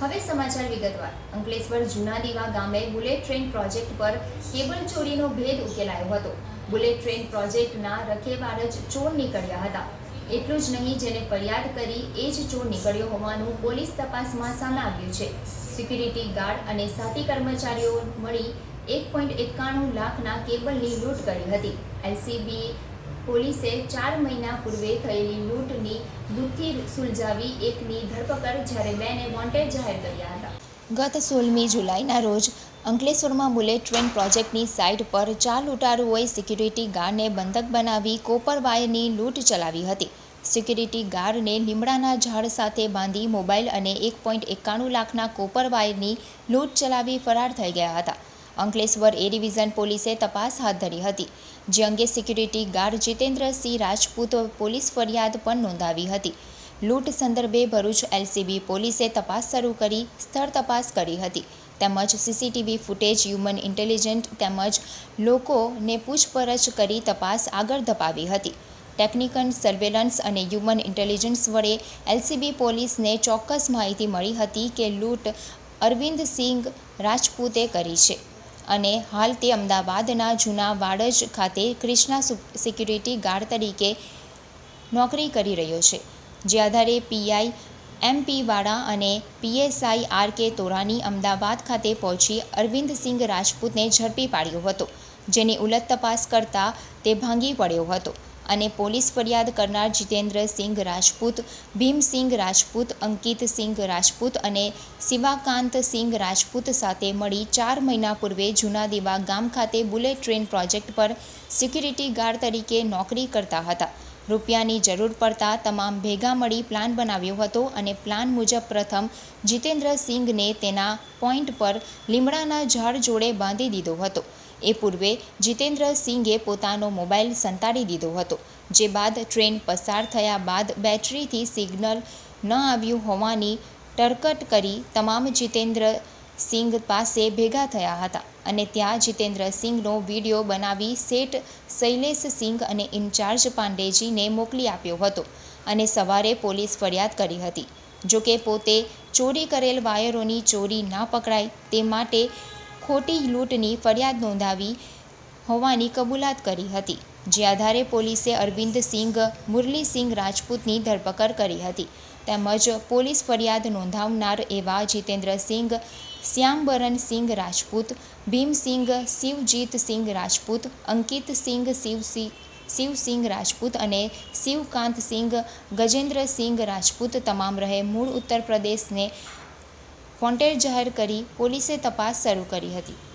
હવે સમાચાર વિગતવાર. અંકલેશ્વર જૂના દીવા ગામે બુલેટ ટ્રેન પ્રોજેક્ટ પર કેબલ ચોરીનો ભેદ ઉકેલાયો હતો. બુલેટ ટ્રેન પ્રોજેક્ટના રખેવાળ જ ચોર નીકળ્યા હતા. એટલું જ નહીં, જેને ફરિયાદ કરી એ જ ચોર નીકળ્યો હોવાનું પોલીસ તપાસમાં સામે આવ્યું છે. સિક્યુરિટી ગાર્ડ અને સાથી કર્મચારીઓ મળી એક પોઈન્ટ એકાણું લાખના કેબલની લૂંટ કરી હતી. એલસીબી પોલીસે ચાર મહિના પૂર્વે થયેલી લૂંટની દુઃખી સુલઝાવી એકની ધરપકડ જ્યારે બેને વોન્ટેડ જાહેર કર્યા હતા. ગત સોળમી જુલાઈના રોજ અંકલેશ્વરમાં બુલેટ ટ્રેન પ્રોજેક્ટની સાઇટ પર ચાર લૂંટારુઓએ સિક્યુરિટી ગાર્ડને બંધક બનાવી કોપર વાયરની લૂંટ ચલાવી હતી. સિક્યુરિટી ગાર્ડને લીમડાના ઝાડ સાથે બાંધી મોબાઈલ અને એક પોઈન્ટ એકાણું લાખના કોપર વાયરની લૂંટ ચલાવી ફરાર થઈ ગયા હતા. અંકલેશ્વર એ ડિવિઝન પોલીસે તપાસ હાથ ધરી હતી. જે અંગે security guard Jitendrasinh Rajput police ફરિયાદ પણ નોંધાવી હતી. લૂંટ સંદર્ભે ભરૂચ એલસીબી પોલીસે તપાસ શરૂ કરી, સ્થળ તપાસ કરી હતી. તેમજ સીસીટીવી ફૂટેજ, હ્યુમન ઇન્ટેલિજન્ટ તેમજ લોકોને પૂછપરછ કરી તપાસ આગળ ધપાવી હતી. ટેકનિકલ સર્વેલન્સ અને હ્યુમન ઇન્ટેલિજન્સ વડે એલસીબી પોલીસને ચોક્કસ માહિતી મળી હતી કે લૂંટ અરવિંદ સિંઘ રાજપૂતે કરી છે. અને હાલ તે અમદાવાદના જૂના વાડજ ખાતે ક્રિષ્ના સિક્યુરિટી ગાર્ડ તરીકે નોકરી કરી રહ્યો છે. જે આધારે પીઆઈ એમપી વાળા અને પીએસઆઈ આર કે તોરાની અમદાવાદ ખાતે પહોંચી અરવિંદ સિંઘ રાજપૂતને ઝડપી પાડ્યો હતો, જેની ઉલટ તપાસ કરતા તે ભાંગી પડ્યો હતો. અને પોલીસ ફરિયાદ કરનાર જીતેન્દ્રસિંહ રાજપૂત ભીમસિંહ રાજપૂત, અંકિત સિંઘ રાજપૂત અને શિવાકાંત સિંઘ રાજપૂત સાથે મળી ચાર મહિના પૂર્વે જૂના દેવા ગામ ખાતે બુલેટ ટ્રેન પ્રોજેક્ટ પર સિક્યુરિટી ગાર્ડ તરીકે નોકરી કરતા હતા. રૂપિયાની જરૂર પડતા તમામ ભેગા મળી પ્લાન બનાવ્યો હતો અને પ્લાન મુજબ પ્રથમ જીતેન્દ્ર સિંઘને તેના પોઈન્ટ પર લીમડાના ઝાડ જોડે બાંધી દીધો હતો. એ પૂર્વે જીતેન્દ્ર સિંઘે પોતાનો મોબાઈલ સંતાડી દીધો હતો, જે બાદ ટ્રેન પસાર થયા બાદ બેટરીથી સિગ્નલ ન આવ્યું હોવાની ટરકટ કરી તમામ જીતેન્દ્ર સિંઘ પાસે ભેગા થયા હતા અને ત્યાં જીતેન્દ્ર સિંઘનો વીડિયો બનાવી શેઠ શૈલેષ સિંઘ અને ઇન્ચાર્જ પાંડેજીને મોકલી આપ્યો હતો અને સવારે પોલીસ ફરિયાદ કરી હતી. જોકે પોતે ચોરી કરેલ વાયરોની ચોરી ના પકડાય તે માટે ખોટી લૂંટની ફરિયાદ નોંધાવી હોવાની કબૂલાત કરી હતી. જે આધારે પોલીસે અરવિંદ સિંઘ મુરલીસિંઘ રાજપૂતની ધરપકડ કરી હતી. તેમજ પોલીસ ફરિયાદ નોંધાવનાર એવા જીતેન્દ્રસિંઘ શ્યામબરન સિંઘ રાજપૂત ભીમસિંઘ શિવજીત સિંઘ રાજપૂત, અંકિત સિંઘ શિવસિંહ શિવસિંઘ રાજપૂત અને શિવકાંત સિંઘ ગજેન્દ્રસિંઘ રાજપૂત તમામ રહે મૂળ ઉત્તર પ્રદેશને વોન્ટેડ જાહેર કરી પોલીસે તપાસ શરૂ કરી હતી.